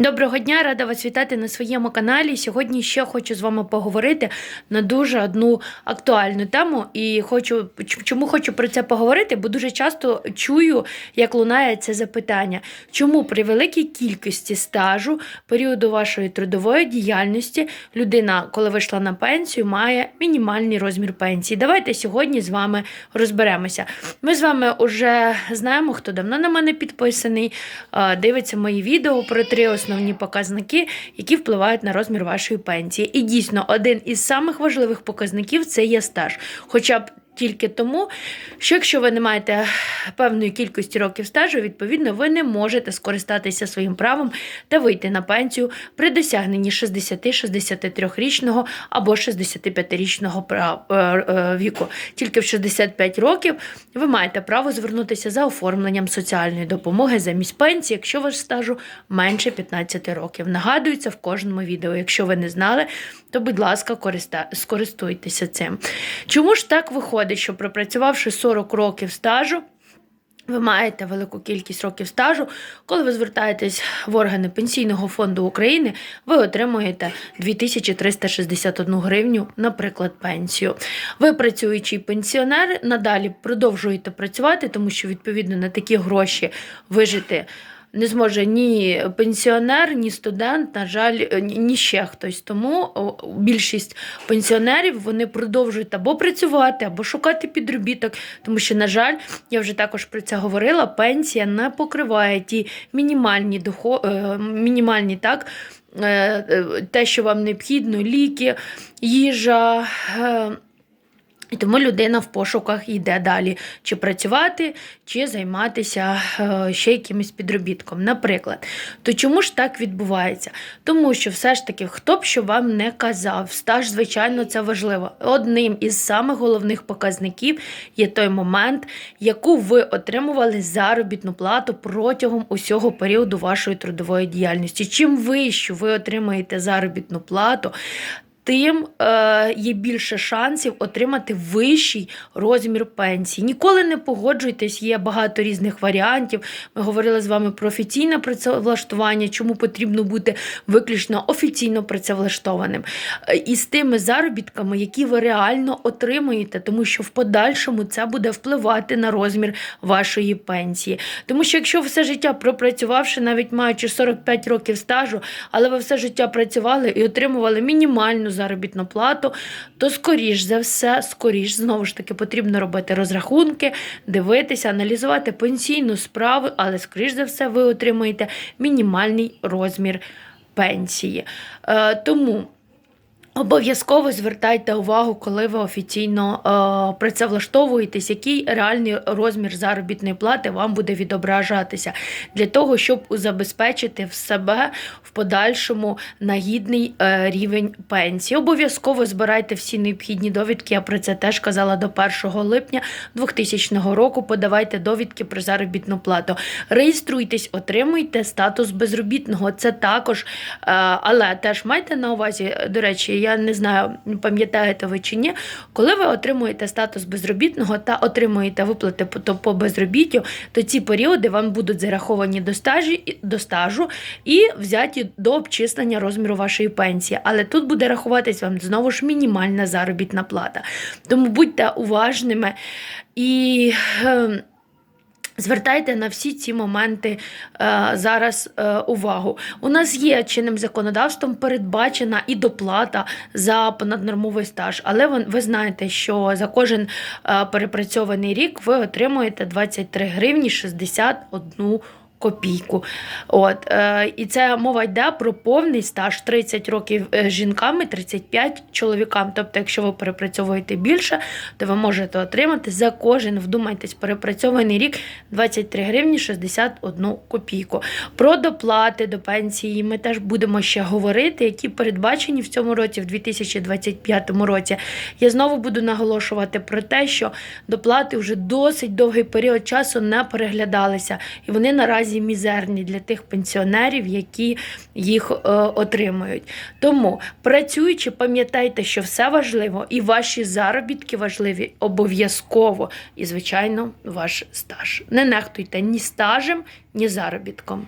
Доброго дня, рада вас вітати на своєму каналі. Сьогодні ще хочу з вами поговорити на дуже одну актуальну тему. І хочу чому хочу про це поговорити, бо дуже часто чую, як лунає це запитання. Чому при великій кількості стажу періоду вашої трудової діяльності людина, коли вийшла на пенсію, має мінімальний розмір пенсії? Давайте сьогодні з вами розберемося. Ми з вами вже знаємо, хто давно на мене підписаний, дивиться мої відео про три основні показники, які впливають на розмір вашої пенсії. І дійсно, один із самих важливих показників це є стаж. Хоча б тільки тому, що якщо ви не маєте певної кількості років стажу, відповідно, ви не можете скористатися своїм правом та вийти на пенсію при досягненні 60-63-річного або 65-річного прав- е, е, віку. Тільки в 65 років ви маєте право звернутися за оформленням соціальної допомоги замість пенсії, якщо ваш стажу менше 15 років. Нагадується в кожному відео. Якщо ви не знали, то, будь ласка, скористуйтеся цим. Чому ж так виходить, що пропрацювавши 40 років стажу, ви маєте велику кількість років стажу. Коли ви звертаєтесь в органи Пенсійного фонду України, ви отримуєте 2361 гривню, наприклад, пенсію. Ви працюючий пенсіонер, надалі продовжуєте працювати, тому що відповідно на такі гроші вижити. Не зможе ні пенсіонер, ні студент, на жаль, ні ні ще хтось. Тому більшість пенсіонерів вони продовжують або працювати, або шукати підробіток. Тому що, на жаль, я вже також про це говорила. Пенсія не покриває ті мінімальні дохо... е, мінімальні так. е, е, Те, що вам необхідно, ліки, їжа. І тому людина в пошуках йде далі, чи працювати, чи займатися е, ще якимось підробітком. Наприклад, то чому ж так відбувається? Тому що все ж таки, хто б що вам не казав, стаж, звичайно, це важливо. Одним із самих головних показників є той момент, яку ви отримували заробітну плату протягом усього періоду вашої трудової діяльності. Чим вищу ви отримаєте заробітну плату, тим е, є більше шансів отримати вищий розмір пенсії. Ніколи не погоджуйтесь, є багато різних варіантів. Ми говорили з вами про офіційне працевлаштування, чому потрібно бути виключно офіційно працевлаштованим. Е, І з тими заробітками, які ви реально отримаєте, тому що в подальшому це буде впливати на розмір вашої пенсії. Тому що якщо все життя пропрацювавши, навіть маючи 45 років стажу, але ви все життя працювали і отримували мінімальну заробітну плату, то скоріш за все, скоріш знову ж таки потрібно робити розрахунки, дивитися, аналізувати пенсійну справу, але скоріш за все ви отримуєте мінімальний розмір пенсії. Е, тому. Обов'язково звертайте увагу, коли ви офіційно е, працевлаштовуєтесь, який реальний розмір заробітної плати вам буде відображатися для того, щоб забезпечити в себе в подальшому нагідний е, рівень пенсії. Обов'язково збирайте всі необхідні довідки. Я про це теж казала до 1 липня 2000 року. Подавайте довідки про заробітну плату. Реєструйтесь, отримуйте статус безробітного. Це також, е, але теж майте на увазі, до речі, я не знаю, пам'ятаєте ви чи ні, коли ви отримуєте статус безробітного та отримуєте виплати по, безробіттю, то ці періоди вам будуть зараховані до, стажі, до стажу і взяті до обчислення розміру вашої пенсії. Але тут буде рахуватись вам знову ж мінімальна заробітна плата. Тому будьте уважними і. Звертайте на всі ці моменти е, зараз е, увагу. У нас є чинним законодавством передбачена і доплата за понаднормовий стаж, але ви, ви знаєте, що за кожен е, перепрацьований рік ви отримуєте 23 гривні 61 копійку. От, е, і це мова йде про повний стаж 30 років е, жінкам і 35 чоловікам. Тобто, якщо ви перепрацьовуєте більше, то ви можете отримати за кожен, вдумайтесь, перепрацьований рік 23 гривні 61 копійку. Про доплати до пенсії ми теж будемо ще говорити, які передбачені в цьому році, в 2025 році. Я знову буду наголошувати про те, що доплати вже досить довгий період часу не переглядалися, і вони наразі мізерні для тих пенсіонерів, які їх е, отримують. Тому працюючи, пам'ятайте, що все важливо, і ваші заробітки важливі обов'язково. І, звичайно, ваш стаж. Не нехтуйте ні стажем, ні заробітком.